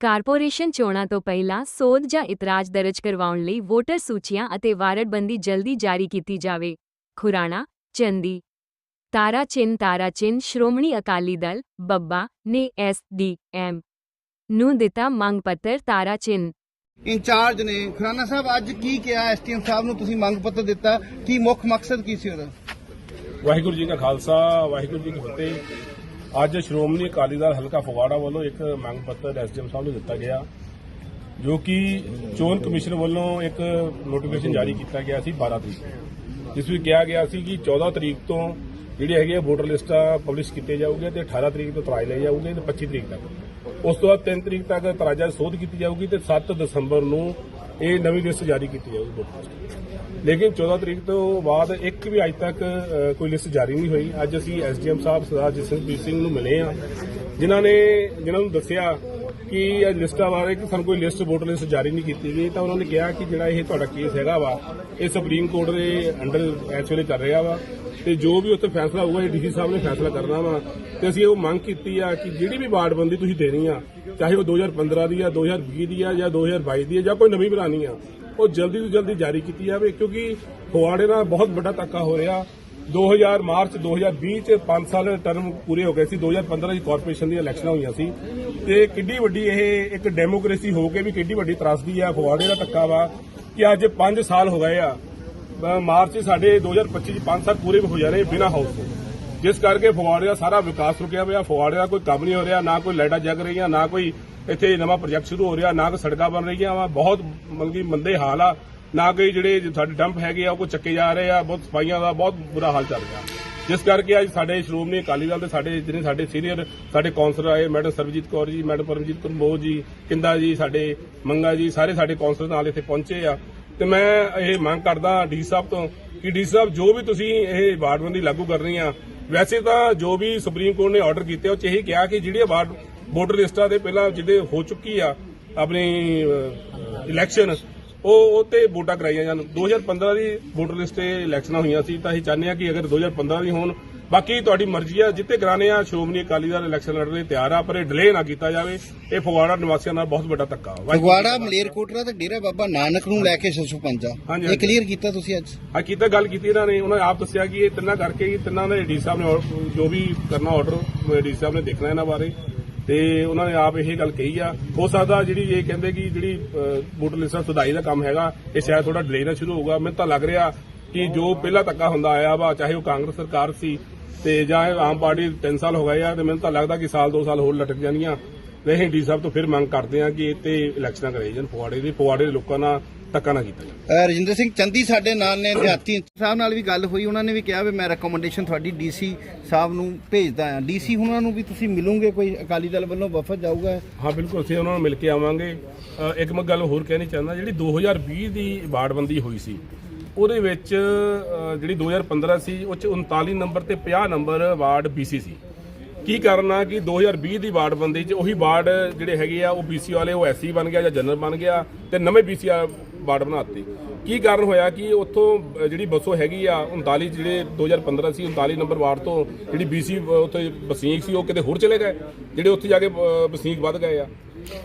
Corporation ਚੋਣਾਂ ਤੋਂ ਪਹਿਲਾਂ ਸੋਧ ਜਾਂ ਇਤਰਾਜ਼ ਦਰਜ ਕਰਵਾਉਣ ਲਈ ਵੋਟਰ ਸੂਚੀਆਂ ਅਤੇ ਵਾਰਡਬੰਦੀ ਜਲਦੀ ਜਾਰੀ ਕੀਤੀ ਜਾਵੇ। ਖੁਰਾਣਾ ਚੰਦੀ। ਤਾਰਾ ਚਿੰਨ ਤਾਰਾ ਚਿੰਨ ਸ਼੍ਰੋਮਣੀ ਅਕਾਲੀ ਦਲ ਬੱਬਾ ਨੇ ਐਸ ਡੀ ਐਮ ਨੂੰ ਦਿੱਤਾ ਮੰਗ ਪੱਤਰ ਤਾਰਾ ਚਿੰਨ ਇੰਚਾਰਜ ਨੇ ਖੁਰਾਨਾ ਸਾਹਿਬ ਅੱਜ ਕੀ ਕਿਹਾ? ਐਸਟੀਐਮ ਸਾਹਿਬ ਨੂੰ ਤੁਸੀਂ ਮੰਗ ਪੱਤਰ ਦਿੱਤਾ। ਕੀ ਮੁੱਖ ਮਕਸਦ ਕੀ ਸੀ ਉਹਦਾ? ਵਾਹਿਗੁਰੂ ਜੀ ਕਾ ਖਾਲਸਾ ਵਾਹਿਗੁਰੂ ਜੀ ਕੀ ਫਤਿਹ। ਅੱਜ ਸ਼੍ਰੋਮਣੀ ਅਕਾਲੀ ਦਲ ਹਲਕਾ ਫਗਵਾੜਾ ਵੱਲੋਂ ਇੱਕ ਮੰਗ ਪੱਤਰ ਐਸਡੀਐਮ ਸਾਹਿਬ ਨੂੰ ਦਿੱਤਾ ਗਿਆ, ਜੋ ਕਿ ਚੋਣ ਕਮਿਸ਼ਨ ਵੱਲੋਂ ਇੱਕ ਨੋਟੀਫਿਕੇਸ਼ਨ ਜਾਰੀ ਕੀਤਾ ਗਿਆ ਸੀ 12 ਤਰੀਕ ਨੂੰ। ਜਿਸ ਵਿੱਚ ਕਿਹਾ ਗਿਆ ਸੀ ਕਿ 14 ਤਰੀਕ ਤੋਂ ਜਿਹੜੀ ਹੈਗੀ ਹੈ ਵੋਟਰ ਲਿਸਟਾਂ ਪਬਲਿਸ਼ ਕੀਤੇ ਜਾਊਗੇ ਤੇ 18 ਤਰੀਕ ਤੋਂ ਤਰਾਜ ਲਏ ਜਾਊਗੇ ਤੇ 25 ਤਰੀਕ ਤੱਕ। ਉਸ ਤੋਂ ਬਾਅਦ 3 ਤਰੀਕ ਤੱਕ ਤਰਾਜਾ ਸੋਧ ਕੀਤੀ ਜਾਊਗੀ ਤੇ 7 ਦਸੰਬਰ ਨੂੰ ਇਹ ਨਵੀਂ ਲਿਸਟ ਜਾਰੀ ਕੀਤੀ ਜਾਊਗੀ ਵੋਟਰ ਲਿਸਟ ਲੇਕਿਨ 14 ਤਰੀਕ ਤੋਂ ਬਾਅਦ ਇੱਕ ਵੀ ਅੱਜ ਤੱਕ ਕੋਈ ਲਿਸਟ ਜਾਰੀ ਨਹੀਂ ਹੋਈ। ਅੱਜ ਅਸੀਂ ਐਸਡੀਐਮ ਸਾਹਿਬ ਸਰਦਾਰ ਜਸਨਪ੍ਰੀਤ ਸਿੰਘ ਨੂੰ ਮਿਲੇ ਆ ਜਿਨ੍ਹਾਂ ਨੇ, ਜਿਨ੍ਹਾਂ ਨੂੰ ਦੱਸਿਆ ਕਿ ਇਹ ਲਿਸਟਾਂ ਬਾਰੇ ਕਿ ਸਾਨੂੰ ਕੋਈ ਲਿਸਟ ਵੋਟਰ ਲਿਸਟ ਜਾਰੀ ਨਹੀਂ ਕੀਤੀ ਗਈ। ਤਾਂ ਉਹਨਾਂ ਨੇ ਕਿਹਾ ਕਿ ਜਿਹੜਾ ਇਹ ਤੁਹਾਡਾ ਕੇਸ ਹੈਗਾ ਵਾ, ਇਹ ਸੁਪਰੀਮ ਕੋਰਟ ਦੇ ਅੰਡਰ ਇਸ ਵੇਲੇ ਚੱਲ ਰਿਹਾ ਵਾ। ਤੇ ਜੋ ਵੀ ਉੱਥੇ ਫੈਸਲਾ ਹੋਊਗਾ, ਇਹ ਡੀਸੀ ਸਾਹਿਬ ਨੇ ਫੈਸਲਾ ਕਰਨਾ ਵਾ। ਤੇ ਅਸੀਂ ਉਹ ਮੰਗ ਕੀਤੀ ਆ ਕਿ ਜਿਹੜੀ ਵੀ ਵਾਰਡਬੰਦੀ ਤੁਸੀਂ ਦੇਣੀ ਆ, ਚਾਹੇ ਉਹ 2015 ਦੀ ਆ 2020 ਦੀ ਆ ਜਾਂ 2022 ਦੀ ਆ ਜਾਂ ਕੋਈ ਨਵੀਂ ਬਣਾਉਣੀ ਆ ਉਹ ਜਲਦੀ ਤੋਂ ਜਲਦੀ ਜਾਰੀ ਕੀਤੀ ਜਾਵੇ ਕਿਉਂਕਿ ਫਗਵਾੜੇ ਨਾਲ ਬਹੁਤ ਵੱਡਾ ਧੱਕਾ ਹੋ ਰਿਹਾ। 2000 ਮਾਰਚ 2020 ਚ 5 ਸਾਲ ਟਰਮ ਪੂਰੇ ਹੋ ਗਏ ਸੀ। 2015 ਚ ਕਾਰਪੋਰੇਸ਼ਨ ਦੀਆਂ ਇਲੈਕਸ਼ਨਾਂ ਹੋਈਆਂ ਸੀ। ਤੇ ਕਿੱਡੀ ਵੱਡੀ ਇਹ ਇੱਕ ਡੈਮੋਕ੍ਰੇਸੀ ਹੋ ਕੇ ਵੀ ਕਿੱਡੀ ਵੱਡੀ ਤਰਾਸਦੀ ਆ। ਫਗਵਾੜੇ ਦਾ ਧੱਕਾ ਵਾ ਕਿ ਅੱਜ 5 ਸਾਲ ਹੋ ਗਏ ਆ। ਅ, ਮਾਰਚ 'ਚ ਸਾਡੇ 2025 ਚ 5 ਸਾਲ ਪੂਰੇ ਹੋ ਜਾ ਰਹੇ ਬਿਨਾਂ ਹਾਊਸ ਤੋਂ। ਜਿਸ ਕਰਕੇ ਫਗਵਾੜੇ ਦਾ ਸਾਰਾ ਵਿਕਾਸ ਰੁਕਿਆ ਹੋਇਆ। ਫਗਵਾੜੇ ਦਾ ਕੋਈ ਕੰਮ ਨਹੀਂ ਹੋ ਰਿਹਾ ਨਾ ਕੋਈ ਲਾਈਟਾਂ ਜਗ ਰਹੀਆਂ ਨਾ ਕੋਈ ਇੱਥੇ ਨਵਾਂ ਪ੍ਰੋਜੈਕਟ ਸ਼ੁਰੂ ਹੋ ਰਿਹਾ, ਨਾ ਕੋਈ ਸੜਕਾਂ ਬਣ ਰਹੀਆਂ ਵਾ, ਬਹੁਤ ਮਤਲਬ ਕਿ ਮੰਦੇ ਹਾਲ ਆ, ਨਾ ਕੋਈ ਜਿਹੜੇ ਸਾਡੇ ਡੰਪ ਹੈਗੇ ਆ, ਉਹ ਕੋ ਚੱਕੇ ਜਾ ਰਹੇ ਆ, ਬਹੁਤ ਸਫਾਈਆਂ ਦਾ ਬਹੁਤ ਬੁਰਾ ਹਾਲ ਚੱਲ ਰਿਹਾ। ਜਿਸ ਕਰਕੇ ਅੱਜ ਸਾਡੇ ਸ਼੍ਰੋਮਣੀ ਅਕਾਲੀ ਦਲ ਦੇ ਸਾਡੇ, ਜਿਹੜੇ ਸਾਡੇ ਸੀਨੀਅਰ ਸਾਡੇ ਕੌਂਸਲਰ ਆਏ, ਮੈਡਮ ਸਰਬਜੀਤ ਕੌਰ ਜੀ, ਮੈਡਮ ਪਰਮਜੀਤ ਕੰਬੋਜ ਜੀ, ਕਿੰਦਾ ਜੀ, ਸਾਡੇ ਮੰਗਾ ਜੀ, ਸਾਰੇ ਸਾਡੇ ਕੌਂਸਲਰ ਨਾਲ ਇੱਥੇ ਪਹੁੰਚੇ ਆ। ਤੇ ਮੈਂ ਇਹ ਮੰਗ ਕਰਦਾ ਡੀ ਸਾਹਿਬ ਤੋਂ ਕਿ ਡੀ ਸਾਹਿਬ, ਜੋ ਵੀ ਤੁਸੀਂ ਇਹ ਵਾਰਡਬੰਦੀ ਲਾਗੂ ਕਰਨੀ ਆ ਵੈਸੇ ਤਾਂ ਜੋ ਵੀ ਸੁਪਰੀਮ ਕੋਰਟ ਨੇ ਆਰਡਰ ਕੀਤੇ, ਉਹ ਚ ਇਹੀ ਕਿਹਾ ਕਿ ਜਿਹੜੇ ਵਾਰਡ ਵੋਟਰ ਲਿਸਟਾਂ ਦੇ ਪਹਿਲਾਂ ਜਿਹਦੇ ਹੋ ਚੁੱਕੀ ਆ ਆਪਣੀ ਇਲੈਕਸ਼ਨ ਉਹ ਉਹ ਤੇ ਵੋਟਾਂ ਕਰਾਈਆਂ ਜਾਣ। 2015 ਦੀ ਵੋਟਰ ਲਿਸਟ ਤੇ ਇਲੈਕਸ਼ਨਾਂ ਹੋਈਆਂ ਸੀ ਤਾਂ ਅਸੀਂ ਚਾਹੁੰਦੇ ਆ ਕਿ ਅਗਰ 2015 ਦੀ ਹੋਣ ਬਾਕੀ ਤੁਹਾਡੀ ਮਰਜ਼ੀ ਆ ਜਿੱਤੇ ਕਰਾਣੇ ਆ ਸ਼੍ਰੋਮਣੀ ਅਕਾਲੀ ਦਲ ਇਲੈਕਸ਼ਨ ਲੜਨ ਲਈ ਤਿਆਰ ਆ ਪਰ ਇਹ ਡਿਲੇ ਨਾ ਕੀਤਾ ਜਾਵੇ। ਇਹ ਫਗਵਾੜਾ ਨਿਵਾਸੀਆਂ ਨਾਲ ਬਹੁਤ ਵੱਡਾ ਧੱਕਾ ਵਾ। ਫਗਵਾੜਾ ਮਲੇਰਕੋਟਲਾ ਤੇ ਡੇਰਾ ਬਾਬਾ ਨਾਨਕ ਨੂੰ ਲੈ ਕੇ ਸਸੂ ਪੰਜਾ ਹਾਂਜੀ, ਇਹ ਹਾਂਜੀ। ਕਲੀਅਰ ਕੀਤਾ ਤੁਸੀਂ ਅੱਜ? ਆ ਕੀਤਾ ਗੱਲ ਕੀਤੀ ਇਹਨਾਂ ਨੇ। ਉਹਨਾਂ ਆਪ ਦੱਸਿਆ ਕਿ ਇਹ ਤਿੰਨਾਂ ਕਰਕੇ ਹੀ ਤਿੰਨਾਂ ਦੇ ਡੀ ਸਾਹਿਬ ਨੇ ਜੋ ਵੀ ਕਰਨਾ ਆਰਡਰ ਡੀ ਸਾਹਿਬ ਨੇ ਦੇਖਣਾ ਇਹਨਾਂ ਬਾਰੇ। ਤੇ ਉਹਨਾਂ ਨੇ ਆਪ ਇਹ ਗੱਲ ਕਹੀ ਆ। ਹੋ ਸਕਦਾ ਜਿਹੜੀ ਇਹ ਕਹਿੰਦੇ ਕਿ ਜਿਹੜੀ ਵੋਟਰ ਲਿਸਟ ਸੁਧਾਈ ਦਾ ਕੰਮ ਹੈਗਾ, ਇਹ ਸ਼ਾਇਦ ਥੋੜਾ ਡਿਲੇ ਨਾਲ ਸ਼ੁਰੂ ਹੋਊਗਾ। ਮੈਨੂੰ ਤਾਂ ਲੱਗ ਰਿਹਾ ਕਿ ਜੋ ਪਹਿਲਾਂ ਧੱਕਾ ਹੁੰਦਾ ਆਇਆ ਵਾ, ਚਾਹੇ ਉਹ ਕਾਂਗਰਸ ਸਰਕਾਰ ਸੀ ਤੇ ਜਾਂ ਆਮ ਪਾਰਟੀ 3 ਸਾਲ ਹੋ ਗਏ ਆ, ਤੇ ਮੈਨੂੰ ਤਾਂ ਲੱਗਦਾ ਕਿ ਸਾਲ 2 ਸਾਲ ਹੋਰ ਲਟਕ ਜਾਣੀਆਂ। ਤੇ ਅਸੀਂ ਡੀ ਸਾਹਿਬ ਤੋਂ ਫਿਰ ਮੰਗ ਕਰਦੇ ਆ ਕਿ ਇਹ ਤੇ ਇਲੈਕਸ਼ਨਾਂ ਕਰਾਈ ਜਾਣ ਫਗਵਾੜੇ ਦੀ, ਫੁਆੜੇ ਦੇ ਲੋਕਾਂ ਨਾਲ ਧੱਕਾ ਨਾ ਕੀਤਾ ਜਾਵੇ। ਅਹ ਰਜਿੰਦਰ ਸਿੰਘ ਚੰਦੀ ਸਾਡੇ ਨਾਲ ਨੇ ਦਿਹਾਤੀ ਸਾਹਿਬ ਨਾਲ ਵੀ ਗੱਲ ਹੋਈ ਉਹਨਾਂ ਨੇ ਵੀ ਕਿਹਾ ਵੀ ਮੈਂ ਰეკਮੈਂਡੇਸ਼ਨ ਤੁਹਾਡੀ ਡੀਸੀ ਸਾਹਿਬ ਨੂੰ ਭੇਜਦਾ ਆ ਡੀਸੀ ਉਹਨਾਂ ਨੂੰ ਵੀ ਤੁਸੀਂ ਮਿਲੋਗੇ ਕੋਈ ਅਕਾਲੀ ਦਲ ਵੱਲੋਂ ਵਫਦ ਜਾਊਗਾ? ਹਾਂ ਬਿਲਕੁਲ ਅਸੀਂ ਉਹਨਾਂ ਨੂੰ ਮਿਲ ਕੇ ਆਵਾਂਗੇ। ਅ, ਇੱਕ ਮੈਂ ਗੱਲ ਹੋਰ ਕਹਿਣੀ ਚਾਹੁੰਦਾ ਜਿਹੜੀ 2020 ਦੀ ਵਾਰਡਬੰਦੀ ਹੋਈ ਸੀ ਉਹਦੇ ਵਿੱਚ ਅ, ਜਿਹੜੀ 2015 ਸੀ ਉਹ ਚ 39 ਨੰਬਰ ਤੇ 50 ਨੰਬਰ ਵਾਰਡ BC ਸੀ। ਕੀ ਕਾਰਨ ਆ ਕਿ 2020 ਦੀ ਵਾਰਡਬੰਦੀ ਚ ਉਹੀ ਵਾਰਡ ਜਿਹੜੇ ਹੈਗੇ ਆ ਉਹ BC ਵਾਲੇ ਉਹ SC ਬਣ ਗਿਆ ਜਾਂ ਜਨਰਲ ਬਣ ਗਿਆ ਤੇ ਨਵੇਂ BC ਆ ਵਾਰਡ ਬਣਾਤੇ। ਕੀ ਕਾਰਨ ਹੋਇਆ ਕਿ ਉੱਥੋਂ ਜਿਹੜੀ ਬੱਸੋ ਹੈਗੀ ਆ 39 ਜਿਹੜੇ 2015 ਸੀ 39 ਨੰਬਰ ਵਾਰਡ ਤੋਂ ਜਿਹੜੀ BC ਉੱਥੇ ਵਸਨੀਕ ਸੀ ਉਹ ਕਿਤੇ ਹੋਰ ਚਲੇ ਗਏ? ਜਿਹੜੇ ਉੱਥੇ ਜਾ ਕੇ ਅ, ਵਸਨੀਕ ਵੱਧ ਗਏ ਆ।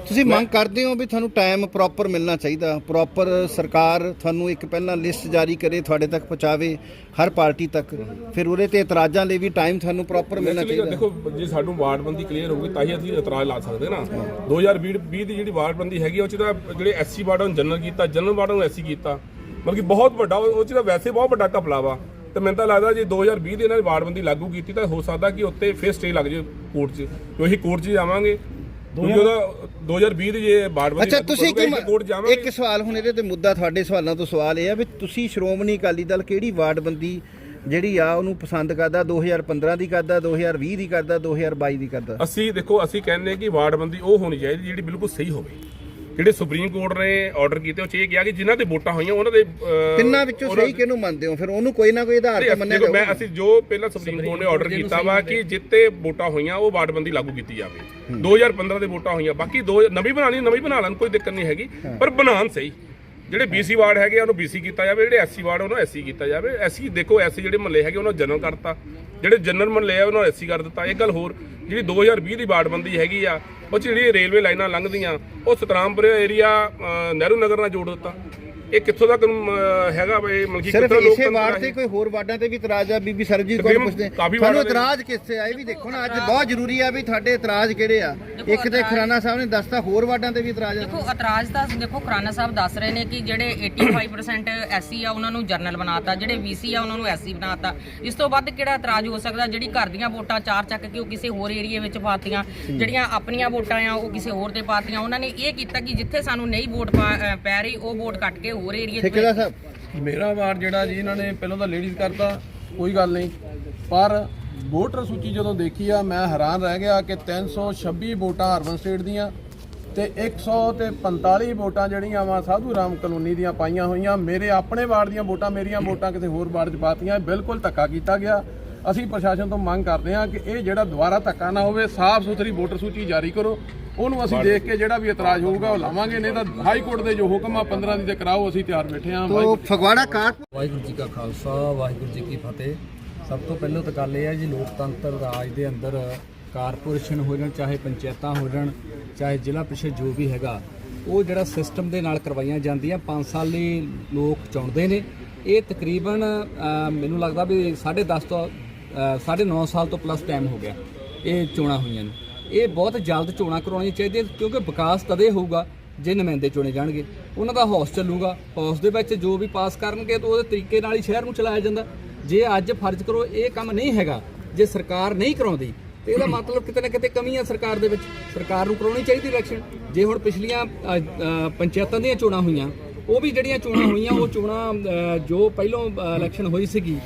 ਤੁਸੀਂ ਮੰਗ ਕਰਦੇ ਹੋ ਵੀ ਤੁਹਾਨੂੰ ਟਾਈਮ ਪ੍ਰੋਪਰ ਮਿਲਣਾ ਚਾਹੀਦਾ। ਪ੍ਰੋਪਰ ਸਰਕਾਰ ਤੁਹਾਨੂੰ ਇੱਕ ਪਹਿਲਾਂ ਲਿਸਟ ਜਾਰੀ ਕਰੇ ਤੁਹਾਡੇ ਤੱਕ ਪਹੁੰਚਾਵੇ ਹਰ ਪਾਰਟੀ ਤੱਕ। ਫਿਰ ਉਹਦੇ ਤੇ ਇਤਰਾਜ਼ਾਂ ਲਈ ਵੀ ਟਾਈਮ ਤੁਹਾਨੂੰ ਪ੍ਰੋਪਰ ਮਿਲਣਾ ਚਾਹੀਦਾ। ਦੇਖੋ ਜੇ ਸਾਨੂੰ ਵਾਰਡਬੰਦੀ ਕਲੀਅਰ ਹੋਊਗੀ ਤਾਂ ਹੀ ਅਸੀਂ ਇਤਰਾਜ਼ ਲਾ ਸਕਦੇ ਨਾ। 2020 20 ਦੀ ਜਿਹੜੀ ਵਾਰਡਬੰਦੀ ਹੈਗੀ ਉਹ ਚ ਤਾਂ ਜਿਹੜੇ ਐਸਸੀ ਵਾਰਡ ਨੂੰ ਜਨਰਲ ਕੀਤਾ ਜਨਰਲ ਵਾਰਡ ਨੂੰ ਐਸਸੀ ਕੀਤਾ। ਮਤਲਬ ਕਿ ਬਹੁਤ ਵੱਡਾ ਉਹ ਚ ਤਾਂ ਵੈਸੇ ਬਹੁਤ ਵੱਡਾ ਘਪਲਾ ਵਾ। ਤੇ ਮੈਨੂੰ ਤਾਂ ਲੱਗਦਾ ਜੇ 2020 ਦੇ ਇਹਨਾਂ ਨੇ ਵਾਰਡਬੰਦੀ ਲਾਗੂ ਕੀਤੀ ਤਾਂ ਹੋ ਸਕਦਾ ਕਿ ਉੱਤੇ ਫਿਰ ਸਟੇ ਲੱਗ ਜੇ ਕੋਰਟ 'ਚ। ਕਿਉਂ ਅਸੀਂ ਕੋਰਟ 'ਚ ਜਾਵਾਂਗੇ ਕਿਉਂਕਿ ਉਹਦਾ 2020 ਦੀ ਜੇ ਵਾਰਡਬੰਦੀ ਅੱਛਾ ਲਾਗੂ ਤੁਸੀਂ ਕਰੂਗਾ, ਅਸੀਂ ਕੋਰਟ ਇੱਕ ਜਾਵਾਂਗੇ। ਇੱਕ ਸਵਾਲ ਹੁਣ ਇਹਦੇ ਤੇ ਮੁੱਦਾ ਤੁਹਾਡੇ ਸਵਾਲਾਂ ਤੋਂ ਸਵਾਲ ਇਹ ਆ ਵੀ ਤੁਸੀਂ ਸ਼੍ਰੋਮਣੀ ਅਕਾਲੀ ਦਲ ਕਿਹੜੀ ਵਾਰਡਬੰਦੀ ਜਿਹੜੀ ਆ ਉਹਨੂੰ ਪਸੰਦ ਕਰਦਾ? 2015 ਦੀ ਕਰਦਾ 2020 ਦੀ ਕਰਦਾ 2022 ਦੀ ਕਰਦਾ? ਅਸੀਂ ਦੇਖੋ ਅਸੀਂ ਕਹਿੰਦੇ ਕਿ ਵਾਰਡਬੰਦੀ ਉਹ ਹੋਣੀ ਚਾਹੀਦੀ ਜਿਹੜੀ ਬਿਲਕੁਲ ਸਹੀ ਹੋਵੇ। ਜਿਹੜੇ ਸੁਪਰੀਮ ਕੋਰਟ ਨੇ ਆਰਡਰ ਕੀਤੇ ਉਹ ਚ ਇਹ ਕਿਹਾ ਕਿ ਜਿਨ੍ਹਾਂ ਤੇ ਵੋਟਾਂ ਹੋਈਆਂ ਉਹਨਾਂ ਦੇ ਅਹ, ਤਿੰਨਾਂ ਵਿੱਚੋਂ ਉਹਨਾਂ- ਸਹੀ ਕਿਹਨੂੰ ਮੰਨਦੇ ਹੋ? ਫਿਰ ਉਹਨੂੰ ਕੋਈ ਨਾ ਕੋਈ ਆਧਾਰ ਤੇ ਮੰਨਿਆ ਦੇਖੋ ਮੈਂ ਜਾਊਗਾ। ਅਸੀਂ ਜੋ ਪਹਿਲਾਂ ਸੁਪਰੀਮ ਕੋਰਟ ਨੇ ਆਰਡਰ ਕੀਤਾ ਵਾ ਕਿ ਜਿੱਤੇ ਵੋਟਾਂ ਹੋਈਆਂ ਉਹ ਵਾਰਡਬੰਦੀ ਲਾਗੂ ਕੀਤੀ ਜਾਵੇ। 2015 ਦੇ ਵੋਟਾਂ ਹੋਈਆਂ ਬਾਕੀ ਦੋ ਨਵੀਂ ਬਣਾਣੀ ਨਵੀਂ ਬਣਾ ਲੈਣ ਕੋਈ ਦਿੱਕਤ ਨਹੀਂ ਹੈਗੀ। ਪਰ ਬਣਾਉਣ ਸਹੀ। ਜਿਹੜੇ BC ਵਾਰਡ ਹੈਗੇ ਆ, ਉਹਨੂੰ BC ਕੀਤਾ ਜਾਵੇ ਜਿਹੜੇ SC ਵਾਰਡ ਉਹਨੂੰ SC ਕੀਤਾ ਜਾਵੇ। SC ਦੇਖੋ SC ਜਿਹੜੇ ਮਹੱਲੇ ਹੈਗੇ ਉਹਨਾਂ ਨੂੰ ਜਨਰਲ ਕਰਤਾ। ਜਿਹੜੇ ਜਨਰਲ ਮਹੱਲੇ ਆ ਉਹਨਾਂ ਨੂੰ SC ਕਰ ਦਿੱਤਾ। ਇੱਕ ਗੱਲ ਹੋਰ ਜਿਹੜੀ 2020 ਦੀ ਬਾੜਬੰਦੀ ਹੈਗੀ ਆ, ਉਹ 'ਚ ਜਿਹੜੀ ਰੇਲਵੇ ਲਾਈਨਾਂ ਲੰਘਦੀਆਂ, ਉਹ ਸਤਰਾਮਪੁਰ ਏਰੀਆ ਨਹਿਰੂ ਨਗਰ ਨਾਲ ਜੋੜ ਦਿੱਤਾ। ਇਹ ਕਿੱਥੋਂ ਤੱਕ ਅ, ਹੈਗਾ ਬਈ ਮਲਕੀ ਸਿਰਫ ਕਿੱਥੋਂ ਇਸੇ ਵਾਰਡ ਤੇ? ਕੋਈ ਹੋਰ ਵਾਰਡਾਂ ਤੇ ਵੀ ਇਤਰਾਜ਼ ਆ? ਬੀਬੀ ਸਰਬਜੀਤ ਕੌਰ ਤਕਰੀਬਨ ਪੁੱਛਦੇ ਕਾਫੀ ਤੁਹਾਨੂੰ ਵਾਰਡਾਂ ਦੇ- ਇਤਰਾਜ਼ ਕਿੱਥੇ ਆ? ਇਹ ਵੀ ਦੇਖੋ ਨਾ ਅੱਜ ਬਹੁਤ ਜ਼ਰੂਰੀ ਆ ਵੀ ਤੁਹਾਡੇ ਇਤਰਾਜ਼ ਕਿਹੜੇ ਆ? ਇੱਕ ਤੇ ਖਰਾਨਾ ਸਾਹਿਬ ਨੇ ਦੱਸਤਾ ਹੋਰ ਵਾਰਡਾਂ ਤੇ ਵੀ ਇਤਰਾਜ਼ ਆ। ਦੇਖੋ ਇਤਰਾਜ਼ ਤਾਂ ਦੇਖੋ ਖੁਰਾਨਾ ਸਾਹਿਬ ਦੱਸ ਰਹੇ ਨੇ ਕਿ ਜਿਹੜੇ 85% ਐਸਸੀ ਆ ਉਹਨਾਂ ਨੂੰ ਜਰਨਲ ਬਣਾਤਾ ਜਿਹੜੇ ਬੀਸੀ ਆ ਉਹਨਾਂ ਨੂੰ ਐਸਸੀ ਬਣਾਤਾ। ਇਸ ਤੋਂ ਵੱਧ ਕਿਹੜਾ ਇਤਰਾਜ਼ ਹੋ ਸਕਦਾ? ਜਿਹੜੀ ਘਰ ਦੀਆਂ ਵੋਟਾਂ ਚਾਰ ਚੱਕ ਕੇ ਉਹ ਕਿਸੇ ਹੋਰ ਏਰੀਏ ਵਿੱਚ ਪਾਤੀਆਂ ਜਿਹੜੀਆਂ ਆਪਣੀਆਂ ਵੋਟਾਂ ਆ ਉਹ ਕਿਸੇ ਹੋਰ ਤੇ ਪਾਤੀਆਂ। ਉਹਨਾਂ ਨੇ ਇਹ ਕੀਤਾ ਕਿ ਜਿੱਥੇ ਸਾਨੂੰ ਨਹੀਂ ਵੋਟ ਪਾ- ਅ, ਪੈ ਰਹੀ ਉਹ ਵੋਟ ਕੱਟ ਕੇ ਹੋਰ ਏਰੀਏ 'ਚ ਠੇਕੇਦਾਰ ਸਾਹਿਬ ਮੇਰਾ ਵਾਰ ਜਿਹੜਾ ਜੀ ਇਹਨਾਂ ਨੇ ਪਹਿਲਾਂ ਤਾਂ ਲੇਡੀਜ਼ ਕਰਤਾ ਕੋਈ ਗੱਲ ਨਹੀਂ। ਪਰ ਵੋਟਰ ਸੂਚੀ ਜਦੋਂ ਦੇਖੀ ਆ ਮੈਂ ਹੈਰਾਨ ਰਹਿ ਗਿਆ ਕਿ 326 ਵੋਟਾਂ ਅਰਬਨ ਸਟੇਟ ਦੀਆਂ ਤੇ 100 ਤੇ 45 ਵੋਟਾਂ ਜਿਹੜੀਆਂ ਵਾ ਸਾਧੂ ਰਾਮ ਕਲੋਨੀ ਦੀਆਂ ਪਾਈਆਂ ਹੋਈਆਂ। ਮੇਰੇ ਆਪਣੇ ਵਾਰਡ ਦੀਆਂ ਵੋਟਾਂ ਮੇਰੀਆਂ ਵੋਟਾਂ ਕਿਸੇ ਹੋਰ ਵਾਰਡ 'ਚ ਪਾਤੀਆਂ। ਬਿਲਕੁਲ ਧੱਕਾ ਕੀਤਾ ਗਿਆ। ਅਸੀਂ ਪ੍ਰਸ਼ਾਸਨ ਤੋਂ ਮੰਗ ਕਰਦੇ ਹਾਂ ਕਿ ਇਹ ਜਿਹੜਾ ਦੁਬਾਰਾ ਧੱਕਾ ਨਾ ਹੋਵੇ ਸਾਫ਼ ਸੁਥਰੀ ਵੋਟਰ ਸੂਚੀ ਜਾਰੀ ਕਰੋ। ਉਹਨੂੰ ਅਸੀਂ ਦੇਖ ਕੇ ਜਿਹੜਾ ਵੀ ਇਤਰਾਜ਼ ਹੋਊਗਾ ਉਹ ਲਾਵਾਂਗੇ ਨਹੀਂ ਤਾਂ ਹਾਈ ਕੋਰਟ ਦੇ ਜੋ ਹੁਕਮ ਆ 15 ਦੀ ਤੇ ਕਰਾਓ ਅਸੀਂ ਤਿਆਰ ਬੈਠੇ ਹਾਂ। ਤੋ ਫਗਵਾੜਾ ਕਾਰ ਵਾਹਿਗੁਰੂ ਜੀ ਕਾ ਖਾਲਸਾ ਵਾਹਿਗੁਰੂ ਜੀ ਕੀ ਫਤਿਹ। ਸਭ ਤੋਂ ਪਹਿਲਾਂ ਤਾਂ ਗੱਲ ਇਹ ਹੈ ਜੀ ਲੋਕਤੰਤਰ ਰਾਜ ਦੇ ਅੰਦਰ ਕਾਰਪੋਰੇਸ਼ਨ ਹੋ ਜਾਣ ਚਾਹੇ ਪੰਚਾਇਤਾਂ ਹੋ ਜਾਣ ਚਾਹੇ ਜ਼ਿਲ੍ਹਾ ਪ੍ਰੀਸ਼ਦ ਜੋ ਵੀ ਹੈਗਾ ਉਹ ਜਿਹੜਾ ਸਿਸਟਮ ਦੇ ਨਾਲ ਕਰਵਾਈਆਂ ਜਾਂਦੀਆਂ। 5 ਸਾਲ ਲਈ ਲੋਕ ਚੁਣਦੇ ਨੇ। ਇਹ ਤਕਰੀਬਨ ਮੈਨੂੰ ਲੱਗਦਾ ਵੀ 10.5 ਤੋਂ 9.5 ਸਾਲ ਤੋਂ ਪਲੱਸ ਟਾਈਮ ਹੋ ਗਿਆ ਇਹ ਚੋਣਾਂ ਹੋਈਆਂ ਨੇ। ਇਹ ਬਹੁਤ ਜਲਦ ਚੋਣਾਂ ਕਰਾਉਣੀਆਂ ਚਾਹੀਦੀਆਂ ਕਿਉਂਕਿ ਵਿਕਾਸ ਤਦੇ ਹੋਊਗਾ ਜੇ ਨੁਮਾਇੰਦੇ ਚੁਣੇ ਜਾਣਗੇ। ਉਹਨਾਂ ਦਾ ਹੌਸ ਚੱਲੂਗਾ, ਹੌਸ ਦੇ ਵਿੱਚ ਜੋ ਵੀ ਪਾਸ ਕਰਨਗੇ ਤਾਂ ਉਹਦੇ ਤਰੀਕੇ ਨਾਲ ਹੀ ਸ਼ਹਿਰ ਨੂੰ ਚਲਾਇਆ ਜਾਂਦਾ। ਜੇ ਅੱਜ ਫਰਜ਼ ਕਰੋ ਇਹ ਕੰਮ ਨਹੀਂ ਹੈਗਾ, ਜੇ ਸਰਕਾਰ ਨਹੀਂ ਕਰਾਉਂਦੀ, ਤੇ ਇਹਦਾ ਮਤਲਬ ਕਿਤੇ ਨਾ ਕਿਤੇ ਕਮੀ ਆ ਸਰਕਾਰ ਦੇ ਵਿੱਚ। ਸਰਕਾਰ ਨੂੰ ਕਰਾਉਣੀ ਚਾਹੀਦੀ ਇਲੈਕਸ਼ਨ ਜੇ ਹੁਣ ਪਿਛਲੀਆਂ ਪੰਚਾਇਤਾਂ ਦੀਆਂ ਚੋਣਾਂ ਹੋਈਆਂ ਉਹ ਵੀ ਜਿਹੜੀਆਂ ਚੋਣਾਂ ਹੋਈਆਂ, ਉਹ ਚੋਣਾਂ ਜੋ ਪਹਿਲੋਂ ਇਲੈਕਸ਼ਨ ਹੋਈ ਸੀਗੀ,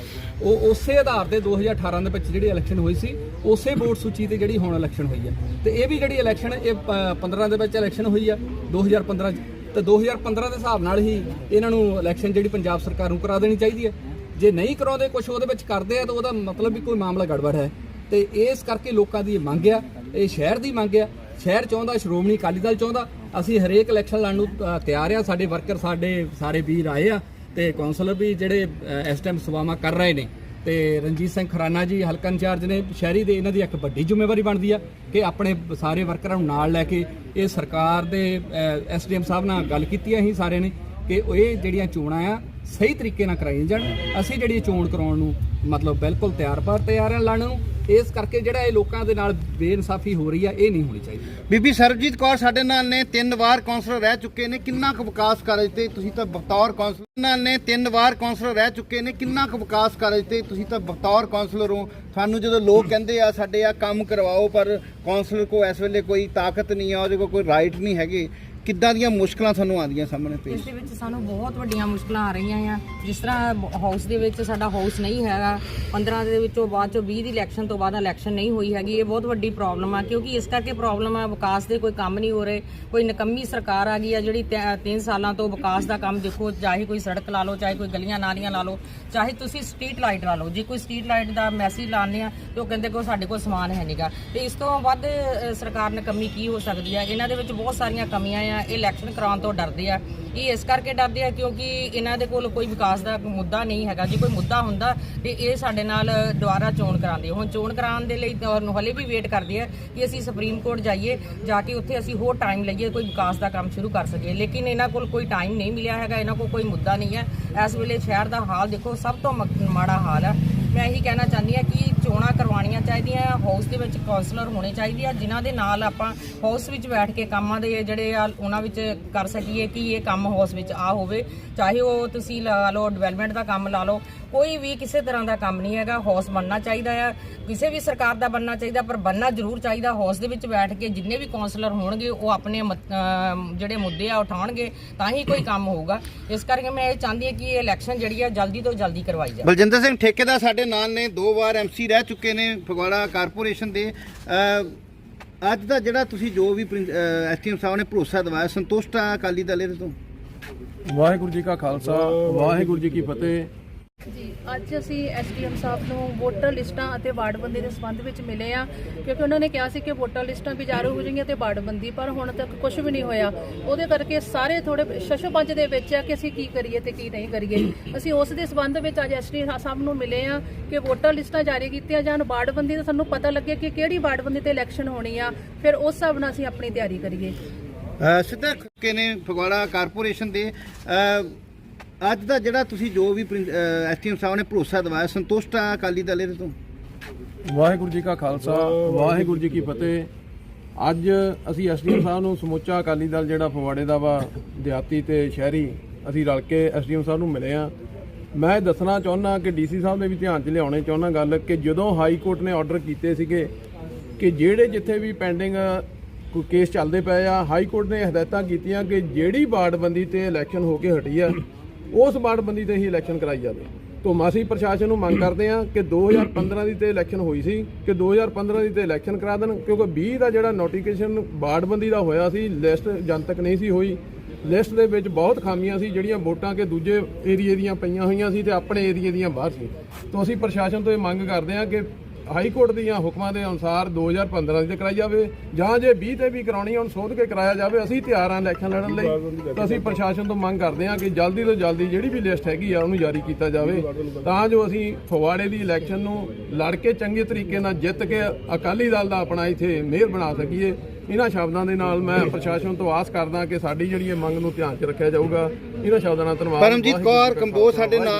ਉਹ ਉਸੇ ਆਧਾਰ ਤੇ 2018 ਦੇ ਵਿੱਚ ਜਿਹੜੀ ਇਲੈਕਸ਼ਨ ਹੋਈ ਸੀ, ਉਸੇ ਵੋਟ ਸੂਚੀ ਤੇ ਜਿਹੜੀ ਹੁਣ ਇਲੈਕਸ਼ਨ ਹੋਈ ਹੈ। ਤੇ ਇਹ ਵੀ ਜਿਹੜੀ ਇਲੈਕਸ਼ਨ ਇਹ ਪ- 15 ਦੇ ਵਿੱਚ ਇਲੈਕਸ਼ਨ ਹੋਈ ਆ 2015 ਚ। ਤੇ 2015 ਦੇ ਹਿਸਾਬ ਨਾਲ ਹੀ ਇਹਨਾਂ ਨੂੰ ਇਲੈਕਸ਼ਨ ਜਿਹੜੀ ਪੰਜਾਬ ਸਰਕਾਰ ਨੂੰ ਕਰਾ ਦੇਣੀ ਚਾਹੀਦੀ ਹੈ। ਜੇ ਨਹੀਂ ਕਰਾਉਂਦੇ ਕੁਝ ਉਹਦੇ ਵਿੱਚ ਕਰਦੇ ਆ, ਤਾਂ ਉਹਦਾ ਮਤਲਬ ਵੀ ਕੋਈ ਮਾਮਲਾ ਗੜਬੜ ਹੈ। ਤੇ ਇਸ ਕਰਕੇ ਲੋਕਾਂ ਦੀ ਮੰਗ ਆ, ਇਹ ਸ਼ਹਿਰ ਦੀ ਮੰਗ ਆ। ਸ਼ਹਿਰ ਚਾਹੁੰਦਾ ਸ਼੍ਰੋਮਣੀ ਅਕਾਲੀ ਦਲ ਚਾਹੁੰਦਾ ਅਸੀਂ ਹਰੇਕ ਇਲੈਕਸ਼ਨ ਲੜਨ ਨੂੰ ਤਿਆਰ ਆ। ਸਾਡੇ ਵਰਕਰ, ਸਾਡੇ ਸਾਰੇ ਵੀਰ ਆਏ ਆ ਤੇ ਕਾਉਂਸਲਰ ਵੀ ਜਿਹੜੇ ਇਸ ਟਾਈਮ ਸੇਵਾਵਾਂ ਕਰ ਰਹੇ ਨੇ। ਤੇ ਰਣਜੀਤ ਸਿੰਘ ਖਰਾਨਾ ਜੀ ਹਲਕਾ ਇੰਚਾਰਜ ਨੇ, ਸ਼ਹਿਰੀ ਦੇ ਇਹਨਾਂ ਦੀ ਇੱਕ ਵੱਡੀ ਜ਼ਿੰਮੇਵਾਰੀ ਬਣਦੀ ਆ ਕਿ ਆਪਣੇ ਸਾਰੇ ਵਰਕਰਾਂ ਨੂੰ ਨਾਲ ਲੈ ਕੇ ਇਹ ਸਰਕਾਰ ਦੇ ਐਸਡੀਐਮ ਸਾਹਿਬ ਨਾਲ ਗੱਲ ਕੀਤੀ ਹੀ ਸਾਰਿਆਂ ਨੇ। ਕਿ ਇਹ ਜਿਹੜੀਆਂ ਚੋਣਾਂ ਆ, ਸਹੀ ਤਰੀਕੇ ਨਾਲ ਕਰਾਈਆਂ ਜਾਣ। ਅਸੀਂ ਜਿਹੜੀ ਚੋਣ ਕਰਾਉਣ ਨੂੰ ਮਤਲਬ ਬਿਲਕੁਲ ਤਿਆਰ ਪਰ ਤਿਆਰ ਹਾਂ ਲੜਨ ਨੂੰ ਇਸ ਕਰਕੇ ਜਿਹੜਾ ਇਹ ਲੋਕਾਂ ਦੇ ਨਾਲ ਬੇਇਨਸਾਫੀ ਹੋ ਰਹੀ ਆ, ਇਹ ਨਹੀਂ ਹੋਣੀ ਚਾਹੀਦੀ। ਬੀਬੀ ਸਰਬਜੀਤ ਕੌਰ ਸਾਡੇ ਨਾਲ ਨੇ, ਤਿੰਨ ਵਾਰ ਕਾਉਂਸਲਰ ਰਹਿ ਚੁੱਕੇ ਨੇ। ਕਿੰਨਾ ਕੁ ਵਿਕਾਸ ਕਾਰਜ ਤੇ ਤੁਸੀਂ ਤਾਂ ਬਤੌਰ ਕਾਉਂਸਲਰ ਨਾਲ ਨੇ, ਤਿੰਨ ਵਾਰ ਕਾਉਂਸਲਰ ਰਹਿ ਚੁੱਕੇ ਨੇ। ਕਿੰਨਾ ਕੁ ਵਿਕਾਸ ਕਾਰਜ ਤੇ ਤੁਸੀਂ ਤਾਂ ਬਤੌਰ ਕਾਉਂਸਲਰ ਹੋ। ਸਾਨੂੰ ਜਦੋਂ ਲੋਕ ਕਹਿੰਦੇ ਆ, ਸਾਡੇ ਆ ਕੰਮ ਕਰਵਾਓ, ਪਰ ਕਾਉਂਸਲਰ ਕੋ ਇਸ ਵੇਲੇ ਕੋਈ ਤਾਕਤ ਨਹੀਂ ਆ, ਉਹਦੇ ਕੋਲ ਕੋਈ ਰਾਈਟ ਨਹੀਂ ਹੈਗੇ। ਕਿੱਦਾਂ ਦੀਆਂ ਮੁਸ਼ਕਲਾਂ ਤੁਹਾਨੂੰ ਆਉਂਦੀਆਂ ਸਾਹਮਣੇ ਇਸ ਪੇਸ਼ ਦੇ ਵਿੱਚ ਸਾਨੂੰ ਬਹੁਤ ਵੱਡੀਆਂ ਮੁਸ਼ਕਲਾਂ ਆ ਰਹੀਆਂ ਆ। ਜਿਸ ਤਰ੍ਹਾਂ ਹਾਊਸ ਦੇ ਵਿੱਚ ਸਾਡਾ ਹਾਊਸ ਨਹੀਂ ਹੈਗਾ 15 ਦੇ ਵਿੱਚੋਂ ਬਾਅਦ ਚੋਂ 20 ਦੀ ਇਲੈਕਸ਼ਨ ਤੋਂ ਬਾਅਦ ਇਲੈਕਸ਼ਨ ਨਹੀਂ ਹੋਈ ਹੈਗੀ। ਇਹ ਬਹੁਤ ਵੱਡੀ ਪ੍ਰੋਬਲਮ ਆ ਕਿਉਂਕਿ ਇਸ ਕਰਕੇ ਪ੍ਰੋਬਲਮ ਆ ਵਿਕਾਸ ਦੇ ਕੋਈ ਕੰਮ ਨਹੀਂ ਹੋ ਰਹੇ। ਕੋਈ ਨਕੰਮੀ ਸਰਕਾਰ ਆ ਗਈ ਆ ਜਿਹੜੀ 3 ਸਾਲਾਂ ਤੋਂ ਵਿਕਾਸ ਦਾ ਕੰਮ ਦੇਖੋ ਚਾਹੇ ਕੋਈ ਸੜਕ ਲਾ ਲਓ ਚਾਹੇ ਕੋਈ ਗਲੀਆਂ ਨਾਲੀਆਂ ਲਾ ਲਓ ਚਾਹੇ ਤੁਸੀਂ ਸਟਰੀਟ ਲਾਈਟ ਲਾ ਲਓ। ਜੇ ਕੋਈ ਸਟਰੀਟ ਲਾਈਟ ਦਾ ਮੈਸੇਜ ਲਾਉਂਦੇ ਆ ਤੇ ਉਹ ਕਹਿੰਦੇ ਕਿ ਸਾਡੇ ਕੋਲ ਸਮਾਨ ਹੈ ਨਹੀਂਗਾ ਤੇ ਇਸ ਤੋਂ ਵੱਧ ਅ, ਸਰਕਾਰ ਨਕੰਮੀ ਕੀ ਹੋ ਸਕਦੀ ਆ? ਇਹਨਾਂ ਦੇ ਵਿੱਚ ਬਹੁਤ ਸਾਰੀਆਂ ਕਮੀਆਂ ਆ। ਇਲੈਕਸ਼ਨ ਕਰਾਉਣ ਤੋਂ ਡਰਦੇ ਆ। ਇਹ ਇਸ ਕਰਕੇ ਡਰਦੇ ਆ ਕਿਉਂਕਿ ਇਹਨਾਂ ਦੇ ਕੋਲ ਕੋਈ ਵਿਕਾਸ ਦਾ ਮੁੱਦਾ ਨਹੀਂ ਹੈਗਾ। ਜੇ ਕੋਈ ਮੁੱਦਾ ਹੁੰਦਾ ਤੇ ਇਹ ਸਾਡੇ ਨਾਲ ਦੁਬਾਰਾ ਚੋਣ ਕਰਾਉਂਦੇ ਹੁਣ ਚੋਣ ਕਰਾਉਣ ਦੇ ਲਈ ਤੁਹਾਨੂੰ ਹਲੇ ਵੀ ਵੇਟ ਕਰਦੇ ਆ ਕਿ ਅਸੀਂ ਸੁਪਰੀਮ ਕੋਰਟ ਜਾਈਏ, ਜਾ ਕੇ ਉੱਥੇ ਅਸੀਂ ਹੋਰ ਟਾਈਮ ਲਈਏ, ਕੋਈ ਵਿਕਾਸ ਦਾ ਕੰਮ ਸ਼ੁਰੂ ਕਰ ਸਕੀਏ। ਲੇਕਿਨ ਇਹਨਾਂ ਕੋਲ ਕੋਈ ਟਾਈਮ ਨਹੀਂ ਮਿਲਿਆ ਹੈਗਾ, ਇਹਨਾਂ ਕੋਲ ਕੋਈ ਮੁੱਦਾ ਨਹੀਂ ਹੈ। ਇਸ ਵੇਲੇ ਸ਼ਹਿਰ ਦਾ ਹਾਲ ਦੇਖੋ, ਸਭ ਤੋਂ ਮ- ਮਾੜਾ ਹਾਲ ਹੈ ਮੈਂ ਇਹੀ ਕਹਿਣਾ ਚਾਹੁੰਦੀ ਆ ਕਿ ਚੋਣਾਂ ਕਰਵਾਉਣੀਆਂ ਚਾਹੀਦੀਆਂ ਆ ਹਾਊਸ ਦੇ ਵਿੱਚ ਕਾਉਂਸਲਰ ਹੋਣੇ ਚਾਹੀਦੇ ਆ, ਜਿਨ੍ਹਾਂ ਦੇ ਨਾਲ ਆਪਾਂ ਹਾਊਸ ਵਿੱਚ ਬੈਠ ਕੇ ਕੰਮਾਂ ਦੇ ਜਿਹੜੇ ਆ, ਉਹਨਾਂ ਵਿੱਚ ਕਰ ਸਕੀਏ ਕਿ ਇਹ ਕੰਮ ਹਾਊਸ ਵਿੱਚ ਆ ਹੋਵੇ। ਚਾਹੇ ਉਹ ਤੁਸੀਂ ਲਾ ਲਓ ਡਿਵੈਲਪਮੈਂਟ ਦਾ ਕੰਮ ਲਾ ਲਓ ਕੋਈ ਵੀ ਕਿਸੇ ਤਰ੍ਹਾਂ ਦਾ ਕੰਮ ਨਹੀਂ ਹੈਗਾ ਹਾਊਸ ਬਣਨਾ ਚਾਹੀਦਾ ਆ। ਕਿਸੇ ਵੀ ਸਰਕਾਰ ਦਾ ਬਣਨਾ ਚਾਹੀਦਾ ਪਰ ਬਣਨਾ ਜ਼ਰੂਰ ਚਾਹੀਦਾ। ਹਾਊਸ ਦੇ ਵਿੱਚ ਬੈਠ ਕੇ ਜਿੰਨੇ ਵੀ ਕਾਉਂਸਲਰ ਹੋਣਗੇ ਉਹ ਆਪਣੇ ਜਿਹੜੇ ਮੁੱਦੇ ਆ ਉਠਾਉਣਗੇ ਤਾਂ ਹੀ ਕੋਈ ਕੰਮ ਹੋਊਗਾ। ਇਸ ਕਰਕੇ ਮੈਂ ਇਹ ਚਾਹੁੰਦੀ ਹਾਂ ਕਿ ਇਹ ਇਲੈਕਸ਼ਨ ਜਿਹੜੀ ਆ ਜਲਦੀ ਤੋਂ ਜਲਦੀ ਕਰਵਾਈ ਜਾਵੇ। ਬਲਜਿੰਦਰ ਸਿੰਘ ਠੇਕੇਦਾਰ ਸਾਡੇ ਨਾਲ ਨੇ ਦੋ ਵਾਰ ਐਮਸੀ ਰਹਿ ਚੁੱਕੇ ਨੇ ਫਗਵਾੜਾ ਕਾਰਪੋਰੇਸ਼ਨ ਦੇ। ਅੱਜ ਦਾ ਜਿਹੜਾ ਤੁਸੀਂ ਜੋ ਵੀ ਐਸਟੀਐਮ ਸਾਹਿਬ ਨੇ ਭਰੋਸਾ ਦਿਵਾਇਆ ਸੰਤੁਸ਼ਟ ਆ ਅਕਾਲੀ ਦਲ ਇਹਦੇ ਤੋਂ? ਵਾਹਿਗੁਰੂ ਜੀ ਕਾ ਖਾਲਸਾ ਵਾਹਿਗੁਰੂ ਜੀ ਕੀ ਫਤਿਹ। ਜੀ, ਅੱਜ ਅਸੀਂ ਐਸਡੀਐਮ ਸਾਹਿਬ ਨੂੰ ਵੋਟਰ ਲਿਸਟਾਂ ਅਤੇ ਵਾਰਡਬੰਦੀ ਦੇ ਸੰਬੰਧ ਵਿੱਚ ਮਿਲੇ ਆ ਕਿਉਂਕਿ ਉਹਨਾਂ ਨੇ ਕਿਹਾ ਸੀ ਕਿ ਵੋਟਰ ਲਿਸਟਾਂ ਵੀ ਹੋ ਜਾਣਗੀਆਂ ਤੇ ਵਾਰਡਬੰਦੀ, ਪਰ ਹੁਣ ਤੱਕ ਕੁਝ ਵੀ ਨਹੀਂ ਹੋਇਆ। ਉਹਦੇ ਕਰਕੇ ਸਾਰੇ ਥੋੜੇ ਸ਼ਸ਼ੋ ਪੰਜ ਦੇ ਵਿੱਚ ਆ ਕਿ ਅਸੀਂ ਕੀ ਕਰੀਏ ਤੇ ਕੀ ਨਹੀਂ ਕਰੀਏ। ਅਸੀਂ ਉਸ ਦੇ ਸੰਬੰਧ ਵਿੱਚ ਅੱਜ ਐਸਡੀਐਮ ਸਾਹਿਬ ਨੂੰ ਮਿਲੇ ਆ ਕਿ ਵੋਟਰ ਲਿਸਟਾਂ ਜਾਰੀ ਕੀਤੀਆਂ ਜਾਣ। ਵਾਰਡਬੰਦੀ ਦਾ ਸਾਨੂੰ ਪਤਾ ਲੱਗੇ ਕਿ ਕਿਹੜੀ ਵਾਰਡਬੰਦੀ ਤੇ ਇਲੈਕਸ਼ਨ ਹੋਣੀ ਆ, ਫਿਰ ਉਸ ਹਿਸਾਬ ਨਾਲ ਅਸੀਂ ਆਪਣੀ ਤਿਆਰੀ ਕਰੀਏ। ਸਿੱਧਾ ਕੇ ਨੇ ਫਗਵਾੜਾ ਕਾਰਪੋਰੇਸ਼ਨ ਦੇ ਅੱਜ ਦਾ ਜਿਹੜਾ ਤੁਸੀਂ ਜੋ ਵੀ ਐਸਟੀਐਮ ਸਾਹਿਬ ਨੇ ਭਰੋਸਾ ਦਿਵਾਇਆ, ਸੰਤੁਸ਼ਟ ਆ ਅਕਾਲੀ ਦਲ ਇਹਦੇ ਤੋਂ? ਵਾਹਿਗੁਰੂ ਜੀ ਕਾ ਖਾਲਸਾ, ਵਾਹਿਗੁਰੂ ਜੀ ਕੀ ਫਤਿਹ। ਅੱਜ ਅਸੀਂ ਐਸਡੀਐਮ ਸਾਹਿਬ ਨੂੰ ਸਮੁੱਚਾ ਅਕਾਲੀ ਦਲ ਜਿਹੜਾ ਫਗਵਾੜੇ ਦਾ ਵਾ, ਦਿਹਾਤੀ ਤੇ ਸ਼ਹਿਰੀ, ਅਸੀਂ ਰਲ ਕੇ ਐਸਡੀਐਮ ਸਾਹਿਬ ਨੂੰ ਮਿਲੇ ਆ। ਮੈਂ ਇਹ ਦੱਸਣਾ ਚਾਹੁੰਦਾ ਕਿ ਡੀਸੀ ਸਾਹਿਬ ਦੇ ਵੀ ਧਿਆਨ 'ਚ ਲਿਆਉਣੇ ਚਾਹੁੰਦਾ ਗੱਲ ਕਿ ਜਦੋਂ ਹਾਈ ਕੋਰਟ ਨੇ ਆਰਡਰ ਕੀਤੇ ਸੀਗੇ ਕਿ ਜਿਹੜੇ ਜਿੱਥੇ ਵੀ ਪੈਂਡਿੰਗ ਕੋਈ ਕੇਸ ਚੱਲਦੇ ਪਏ ਆ, ਹਾਈ ਕੋਰਟ ਨੇ ਹਦਾਇਤਾਂ ਕੀਤੀਆਂ ਕਿ ਜਿਹੜੀ ਵਾਰਡਬੰਦੀ ਤੇ ਇਲੈਕਸ਼ਨ ਹੋ ਕੇ ਹਟੀ ਆ ਉਸ ਵਾਰਡਬੰਦੀ ਤੇ ਹੀ ਇਲੈਕਸ਼ਨ ਕਰਾਈ ਜਾਵੇ। ਤੋਂ ਅਸੀਂ ਪ੍ਰਸ਼ਾਸਨ ਨੂੰ ਮੰਗ ਕਰਦੇ ਹਾਂ ਕਿ 2015 ਦੀ ਤੇ ਇਲੈਕਸ਼ਨ ਹੋਈ ਸੀ, ਕਿ 2015 ਦੀ ਤੇ ਇਲੈਕਸ਼ਨ ਕਰਾ ਦੇਣ, ਕਿਉਂਕਿ 20 ਦਾ ਜਿਹੜਾ ਨੋਟੀਫਿਕੇਸ਼ਨ ਵਾਰਡਬੰਦੀ ਦਾ ਹੋਇਆ ਸੀ ਲਿਸਟ ਜਨਤਕ ਨਹੀਂ ਸੀ ਹੋਈ। ਲਿਸਟ ਦੇ ਵਿੱਚ ਬਹੁਤ ਖਾਮੀਆਂ ਸੀ, ਜਿਹੜੀਆਂ ਵੋਟਾਂ ਕਿ ਦੂਜੇ ਏਰੀਏ ਦੀਆਂ ਪਈਆਂ ਹੋਈਆਂ ਸੀ ਤੇ ਆਪਣੇ ਏਰੀਏ ਦੀਆਂ ਬਾਹਰ ਸੀ। ਤੋਂ ਅਸੀਂ ਪ੍ਰਸ਼ਾਸਨ ਤੋਂ ਇਹ ਮੰਗ ਕਰਦੇ ਹਾਂ ਕਿ ਹਾਈ ਕੋਰਟ ਦੀਆਂ ਹੁਕਮਾਂ ਦੇ ਅਨੁਸਾਰ 2015 ਦੀ ਕਰਾਈ ਜਾਵੇ, ਜਾਂ ਜੇ 20 ਤੇ ਵੀ ਕਰਾਉਣੀ ਹੁਣ ਸੋਧ ਕੇ ਕਰਾਇਆ ਜਾਵੇ, ਅਸੀਂ ਤਿਆਰ ਹਾਂ ਇਲੈਕਸ਼ਨ ਲੜਨ ਲਈ। ਤਾਂ ਅਸੀਂ ਪ੍ਰਸ਼ਾਸਨ ਤੋਂ ਮੰਗ ਕਰਦੇ ਹਾਂ ਕਿ ਜਲਦੀ ਤੋਂ ਜਲਦੀ ਜਿਹੜੀ ਵੀ ਲਿਸਟ ਹੈਗੀ ਆ, ਉਹਨੂੰ ਜਾਰੀ ਕੀਤਾ ਜਾਵੇ। ਤਾਂ ਜੋ ਅਸੀਂ ਫਗਵਾੜੇ ਦੀ ਇਲੈਕਸ਼ਨ ਨੂੰ ਲੜ ਕੇ ਚੰਗੇ ਤਰੀਕੇ ਨਾਲ ਜਿੱਤ ਕੇ ਅਕਾਲੀ ਦਲ ਦਾ ਆਪਣਾ ਇੱਥੇ ਮੇਅਰ ਬਣਾ ਸਕੀਏ। ਇਹਨਾਂ ਸ਼ਬਦਾਂ ਦੇ ਨਾਲ ਮੈਂ ਪ੍ਰਸ਼ਾਸਨ ਤੋਂ ਆਸ ਕਰਦਾ ਕਿ ਸਾਡੀ ਜਿਹੜੀ ਇਹ ਮੰਗ ਨੂੰ ਧਿਆਨ 'ਚ ਰੱਖਿਆ ਜਾਊਗਾ। ਇਹਨਾਂ ਸ਼ਬਦਾਂ ਨਾਲ ਧੰਨਵਾਦ। ਪਰਮਜੀਤ ਕੌਰ, ਕੰਬੋਜ ਸਾਡੇ ਨਾਲ।